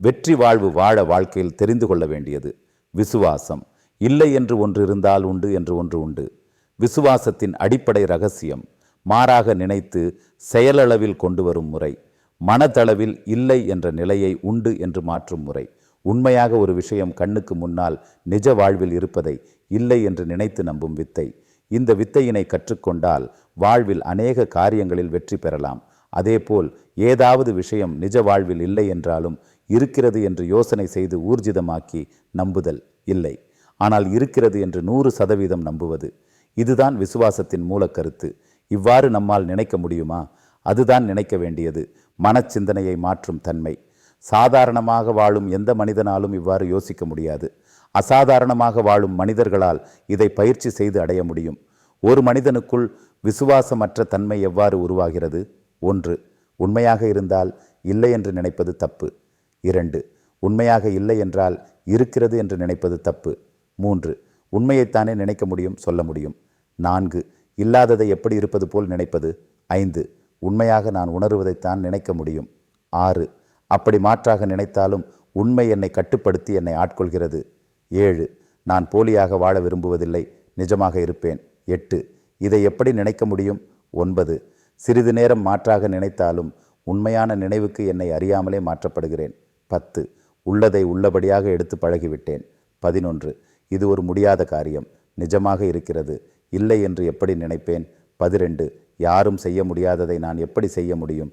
வெற்றி வாழ்வு வாழ வாழ்க்கையில் தெரிந்து கொள்ள வேண்டியது விசுவாசம். இல்லை என்று ஒன்று இருந்தால் உண்டு என்று ஒன்று உண்டு. விசுவாசத்தின் அடிப்படை ரகசியம் மாறாக நினைத்து செயலளவில் கொண்டு வரும் முறை. மனதளவில் இல்லை என்ற நிலையை உண்டு என்று மாற்றும் முறை. உண்மையாக ஒரு விஷயம் கண்ணுக்கு முன்னால் நிஜ வாழ்வில் இருப்பதை இல்லை என்று நினைத்து நம்பும் வித்தை. இந்த வித்தையினை கற்றுக்கொண்டால் வாழ்வில் அநேக காரியங்களில் வெற்றி பெறலாம். அதேபோல் ஏதாவது விஷயம் நிஜ வாழ்வில் இல்லை என்றாலும் இருக்கிறது என்று யோசனை செய்து ஊர்ஜிதமாக்கி நம்புதல் இல்லை. ஆனால் இருக்கிறது என்று நூறு சதவீதம் நம்புவது. இதுதான் விசுவாசத்தின் மூலக்கருத்து. இவ்வாறு நம்மால் நினைக்க முடியுமா? அதுதான் நினைக்க வேண்டியது. மனச்சிந்தனையை மாற்றும் தன்மை. சாதாரணமாக வாழும் எந்த மனிதனாலும் இவ்வாறு யோசிக்க முடியாது. அசாதாரணமாக வாழும் மனிதர்களால் இதை பயிற்சி செய்து அடைய முடியும். ஒரு மனிதனுக்குள் விசுவாசமற்ற தன்மை எவ்வாறு உருவாகிறது? ஒன்று உண்மையாக இருந்தால் இல்லை என்று நினைப்பது தப்பு. இரண்டு உண்மையாக இல்லை என்றால் இருக்கிறது என்று நினைப்பது தப்பு. மூன்று உண்மையைத்தானே நினைக்க முடியும் சொல்ல முடியும். நான்கு இல்லாததை எப்படி இருப்பது போல் நினைப்பது. ஐந்து உண்மையாக நான் உணருவதைத்தான் நினைக்க முடியும். ஆறு அப்படி மாற்றாக நினைத்தாலும் உண்மை என்னை கட்டுப்படுத்தி என்னை ஆட்கொள்கிறது. ஏழு நான் போலியாக வாழ விரும்புவதில்லை நிஜமாக இருப்பேன். எட்டு இதை எப்படி நினைக்க முடியும்? ஒன்பது சிறிது நேரம் மாற்றாக நினைத்தாலும் உண்மையான நினைவுக்கு என்னை அறியாமலே மாற்றப்படுகிறேன். பத்து உள்ளதை உள்ளபடியாக எடுத்து பழகிவிட்டேன். பதினொன்று இது ஒரு முடியாத காரியம். நிஜமாக இருக்கிறது. இல்லை என்று எப்படி நினைப்பேன்? பதிரெண்டு யாரும் செய்ய முடியாததை நான் எப்படி செய்ய முடியும்?